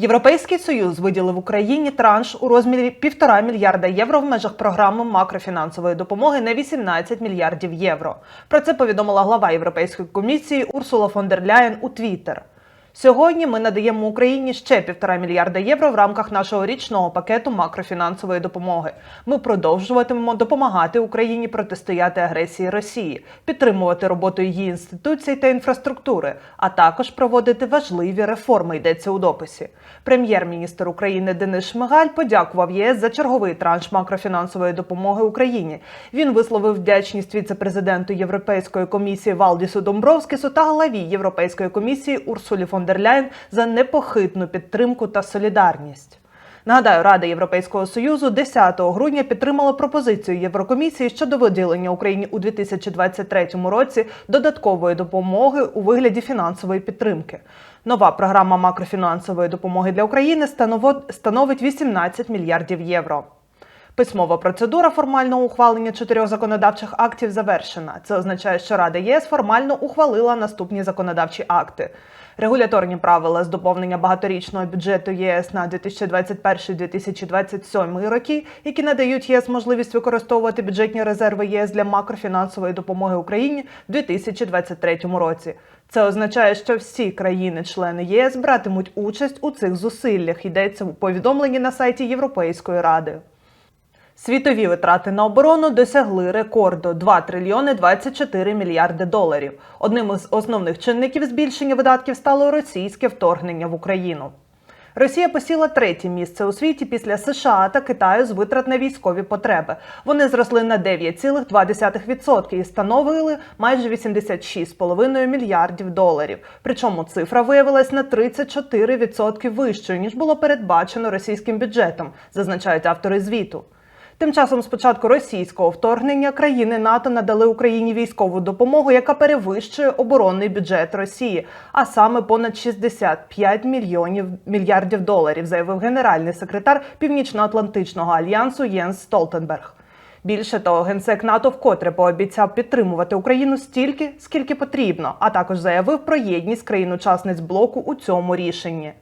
Європейський союз виділив Україні транш у розмірі 1,5 мільярда євро в межах програми макрофінансової допомоги на 18 мільярдів євро. Про це повідомила глава Європейської комісії Урсула фон дер Ляєн у Твіттер. Сьогодні ми надаємо Україні ще півтора мільярда євро в рамках нашого річного пакету макрофінансової допомоги. Ми продовжуватимемо допомагати Україні протистояти агресії Росії, підтримувати роботу її інституцій та інфраструктури, а також проводити важливі реформи. Йдеться у дописі. Прем'єр-міністр України Денис Шмигаль подякував ЄС за черговий транш макрофінансової допомоги Україні. Він висловив вдячність віце-президенту Європейської комісії Валдісу Домбровскісу та главі Європейської комісії Урсулі фон дер Ляєн за непохитну підтримку та солідарність. Нагадаю, Рада Європейського союзу 10 грудня підтримала пропозицію Єврокомісії щодо виділення Україні у 2023 році додаткової допомоги у вигляді фінансової підтримки. Нова програма макрофінансової допомоги для України становить 18 мільярдів євро. Письмова процедура формального ухвалення чотирьох законодавчих актів завершена. Це означає, що Рада ЄС формально ухвалила наступні законодавчі акти. Регуляторні правила з доповнення багаторічного бюджету ЄС на 2021-2027 роки, які надають ЄС можливість використовувати бюджетні резерви ЄС для макрофінансової допомоги Україні в 2023 році. Це означає, що всі країни-члени єС братимуть участь у цих зусиллях. Йдеться у повідомленні на сайті Європейської ради. Світові витрати на оборону досягли рекорду 2 трильйони 24 мільярди доларів. Одним із основних чинників збільшення видатків стало російське вторгнення в Україну. Росія посіла третє місце у світі після США та Китаю з витрат на військові потреби. Вони зросли на 9,2% і становили майже 86,5 мільярдів доларів. Причому цифра виявилась на 34% вищою ніж було передбачено російським бюджетом, зазначають автори звіту. Тим часом, з початку російського вторгнення, країни НАТО надали Україні військову допомогу, яка перевищує оборонний бюджет Росії, а саме понад 65 мільйонів мільярдів доларів, заявив генеральний секретар Північно-Атлантичного альянсу Єнс Столтенберг. Більше того, генсек НАТО вкотре пообіцяв підтримувати Україну стільки, скільки потрібно, а також заявив про єдність країн-учасниць блоку у цьому рішенні.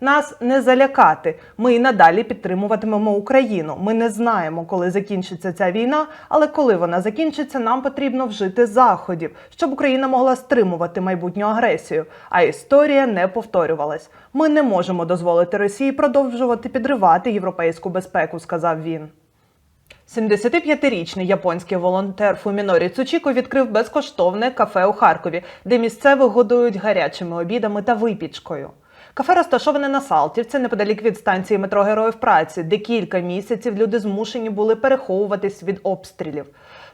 Нас не залякати. Ми і надалі підтримуватимемо Україну. Ми не знаємо, коли закінчиться ця війна, але коли вона закінчиться, нам потрібно вжити заходів, щоб Україна могла стримувати майбутню агресію. А історія не повторювалась. Ми не можемо дозволити Росії продовжувати підривати європейську безпеку, сказав він. 75-річний японський волонтер Фумінорі Цучіко відкрив безкоштовне кафе у Харкові, де місцевих годують гарячими обідами та випічкою. Кафе розташоване на Салтівці, неподалік від станції метро Героїв праці, де кілька місяців люди змушені були переховуватись від обстрілів.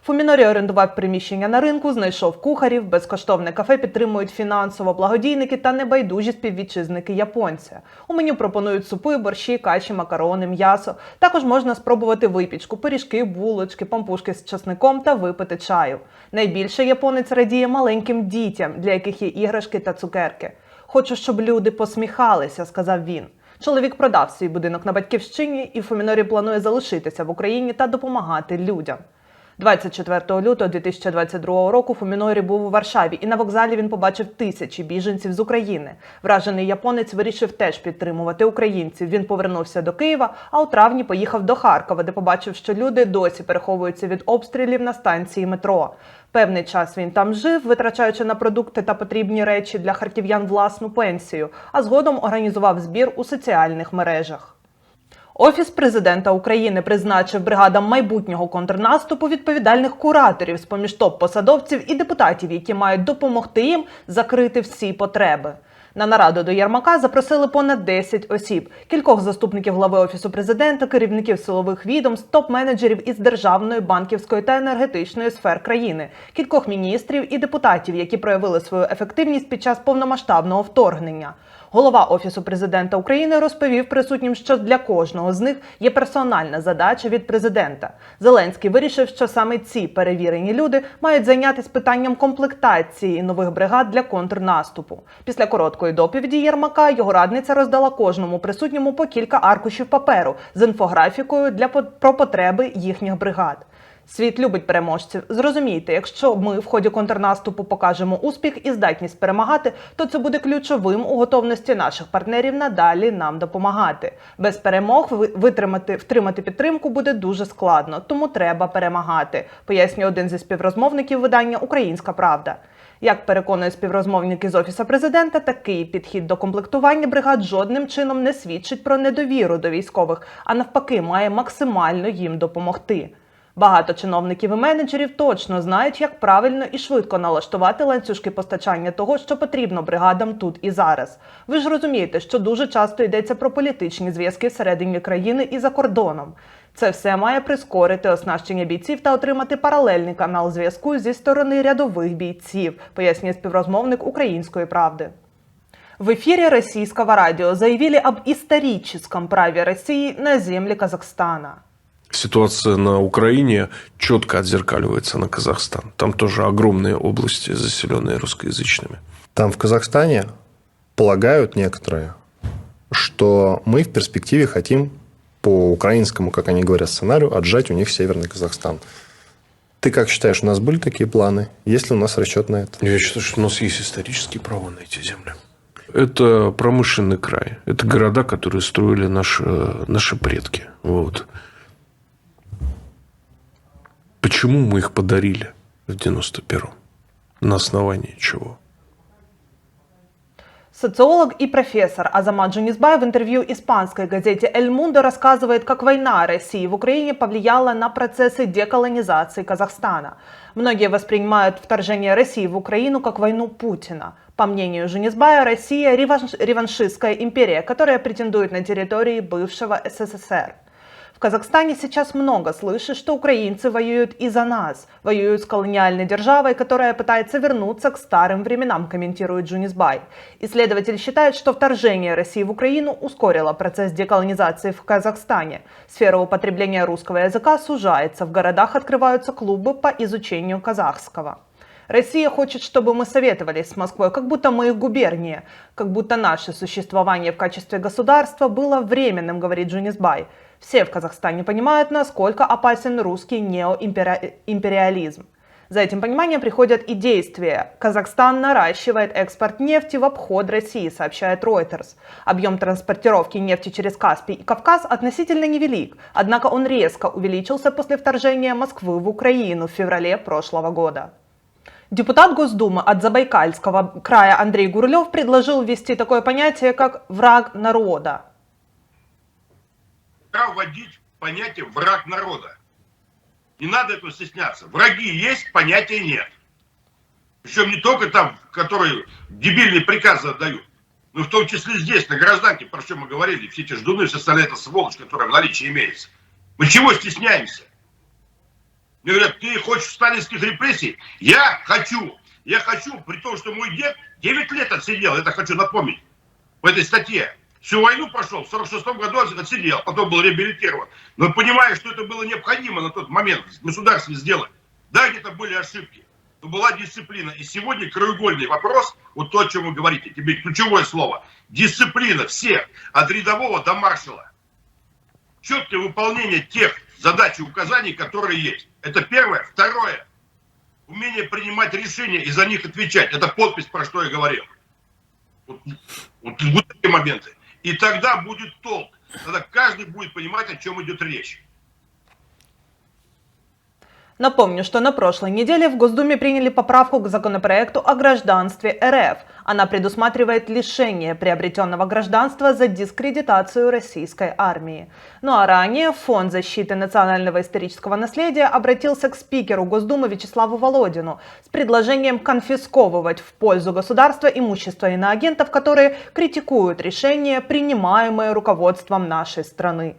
Фумінорі орендував приміщення на ринку, знайшов кухарів, безкоштовне кафе підтримують фінансово благодійники та небайдужі співвітчизники японця. У меню пропонують супи, борщі, каші, макарони, м'ясо. Також можна спробувати випічку, пиріжки, булочки, пампушки з часником та випити чаю. Найбільше японець радіє маленьким дітям, для яких є іграшки та цукерки. Хочу, щоб люди посміхалися, сказав він. Чоловік продав свій будинок на батьківщині, і Фомінорі планує залишитися в Україні та допомагати людям. 24 лютого 2022 року Фумінорі був у Варшаві, і на вокзалі він побачив тисячі біженців з України. Вражений японець вирішив теж підтримувати українців. Він повернувся до Києва, а у травні поїхав до Харкова, де побачив, що люди досі переховуються від обстрілів на станції метро. Певний час він там жив, витрачаючи на продукти та потрібні речі для харків'ян власну пенсію, а згодом організував збір у соціальних мережах. Офіс президента України призначив бригадам майбутнього контрнаступу відповідальних кураторів з поміж топ-посадовців і депутатів, які мають допомогти їм закрити всі потреби. На нараду до Єрмака запросили понад 10 осіб: кількох заступників глави офісу президента, керівників силових відомств, топ-менеджерів із державної, банківської та енергетичної сфер країни, кількох міністрів і депутатів, які проявили свою ефективність під час повномасштабного вторгнення. Голова офісу президента України розповів присутнім, що для кожного з них є персональна задача від президента. Зеленський вирішив, що саме ці перевірені люди мають зайнятися питанням комплектації нових бригад для контрнаступу. Після короткої доповіді Єрмака його радниця роздала кожному присутньому по кілька аркушів паперу з інфографікою для про потреби їхніх бригад. Світ любить переможців. Зрозумійте, якщо ми в ході контрнаступу покажемо успіх і здатність перемагати, то це буде ключовим у готовності наших партнерів надалі нам допомагати. Без перемог витримати втримати підтримку буде дуже складно, тому треба перемагати, пояснює один зі співрозмовників видання Українська Правда. Як переконує співрозмовник із офісу президента, такий підхід до комплектування бригад жодним чином не свідчить про недовіру до військових, а навпаки, має максимально їм допомогти. Багато чиновників і менеджерів точно знають, як правильно і швидко налаштувати ланцюжки постачання того, що потрібно бригадам тут і зараз. Ви ж розумієте, що дуже часто йдеться про політичні зв'язки всередині країни і за кордоном. Це все має прискорити оснащення бійців та отримати паралельний канал зв'язку зі сторони рядових бійців, пояснює співрозмовник Української правди. В эфире российского радио заявили об историческом праве России на земли Казахстана. Ситуация на Украине четко отзеркаливается на Казахстан. Там тоже огромные области, заселенные русскоязычными. Там в Казахстане полагают некоторые, что мы в перспективе хотим по украинскому, как они говорят, сценарию отжать у них Северный Казахстан. Ты как считаешь, у нас были такие планы? Есть ли у нас расчет на это? Я считаю, что у нас есть исторические права на эти земли. Это промышленный край. Это города, которые строили наши, наши предки. Вот. Почему мы их подарили в 91-м? На основании чего? Социолог и профессор Азамат Джунисбай в интервью испанской газете «Эль Мундо» рассказывает, как война России в Украине повлияла на процессы деколонизации Казахстана. Многие воспринимают вторжение России в Украину как войну Путина. По мнению Жунисбая, Россия – реванш- реваншистская империя, которая претендует на территории бывшего СССР. Казахстане сейчас много слышит, что украинцы воюют и за нас, воюют с колониальной державой, которая пытается вернуться к старым временам, комментирует Джунисбай. Исследователь считает, что вторжение России в Украину ускорило процесс деколонизации в Казахстане. Сфера употребления русского языка сужается, в городах открываются клубы по изучению казахского. Россия хочет, чтобы мы советовались с Москвой, как будто мы их губерния, как будто наше существование в качестве государства было временным, говорит Джунисбай. Все в Казахстане понимают, насколько опасен русский неоимпериализм. За этим пониманием приходят и действия. Казахстан наращивает экспорт нефти в обход России, сообщает Reuters. Объем транспортировки нефти через Каспий и Кавказ относительно невелик, однако он резко увеличился после вторжения Москвы в Украину в феврале прошлого года. Депутат Госдумы от Забайкальского края Андрей Гурлев предложил ввести такое понятие, как «враг народа». Пора вводить понятие враг народа. Не надо этого стесняться. Враги есть, понятия нет. Причем не только там, которые дебильные приказы отдают, но в том числе здесь, на гражданке, про что мы говорили, все эти ждуны, все остальные, это сволочь, которая в наличии имеется. Мы чего стесняемся? Мне говорят, ты хочешь сталинских репрессий? Я хочу. Я хочу, при том, что мой дед 9 лет отсидел, это хочу напомнить, в этой статье. Всю войну прошел, в 46 году отсидел, потом был реабилитирован. Но понимая, что это было необходимо на тот момент государстве сделать. Да, где-то были ошибки, но была дисциплина. И сегодня краеугольный вопрос, вот то, о чем вы говорите, тебе ключевое слово. Дисциплина всех, от рядового до маршала. Четкое выполнение тех задач и указаний, которые есть. Это первое. Второе. Умение принимать решения и за них отвечать. Это подпись, про что я говорил. Вот, вот, вот такие моменты. И тогда будет толк. Тогда каждый будет понимать, о чем идет речь. Напомню, что на прошлой неделе в Госдуме приняли поправку к законопроекту о гражданстве РФ. Она предусматривает лишение приобретенного гражданства за дискредитацию российской армии. Ну а ранее Фонд защиты национального исторического наследия обратился к спикеру Госдумы Вячеславу Володину с предложением конфисковывать в пользу государства имущество иноагентов, которые критикуют решения, принимаемые руководством нашей страны.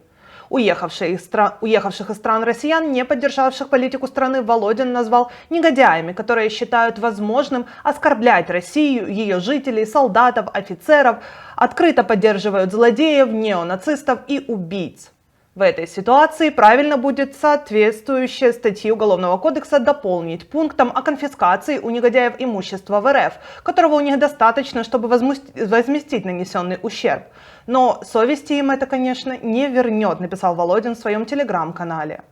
Уехавших из, стра- уехавших из стран россиян, не поддержавших политику страны, Володин назвал негодяями, которые считают возможным оскорблять Россию, ее жителей, солдатов, офицеров, открыто поддерживают злодеев, неонацистов и убийц. В этой ситуации правильно будет соответствующие статьи Уголовного кодекса дополнить пунктом о конфискации у негодяев имущества в РФ, которого у них достаточно, чтобы возместить нанесенный ущерб. Но совести им это, конечно, не вернет, написал Володин в своем телеграм-канале.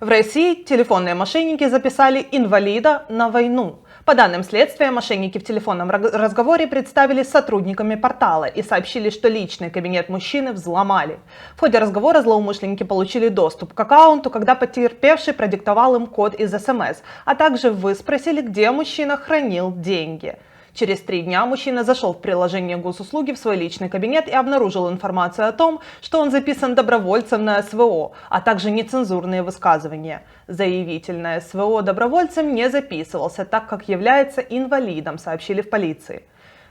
В России телефонные мошенники записали инвалида на войну. По данным следствия, мошенники в телефонном разговоре представились сотрудниками портала и сообщили, что личный кабинет мужчины взломали. В ходе разговора злоумышленники получили доступ к аккаунту, когда потерпевший продиктовал им код из СМС, а также выспросили, где мужчина хранил деньги. Через три дня мужчина зашел в приложение госуслуги в свой личный кабинет и обнаружил информацию о том, что он записан добровольцем на СВО, а также нецензурные высказывания. Заявитель на СВО добровольцем не записывался, так как является инвалидом, сообщили в полиции.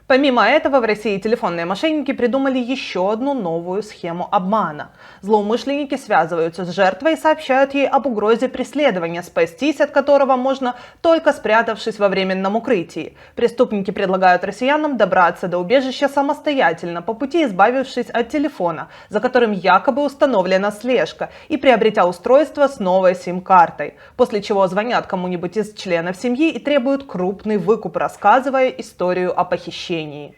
Помимо этого, в России телефонные мошенники придумали еще одну новую схему обмана. Злоумышленники связываются с жертвой и сообщают ей об угрозе преследования, спастись от которого можно только спрятавшись во временном укрытии. Преступники предлагают россиянам добраться до убежища самостоятельно, по пути избавившись от телефона, за которым якобы установлена слежка, и приобретя устройство с новой сим-картой, после чего звонят кому-нибудь из членов семьи и требуют крупный выкуп, рассказывая историю о похищении. гений.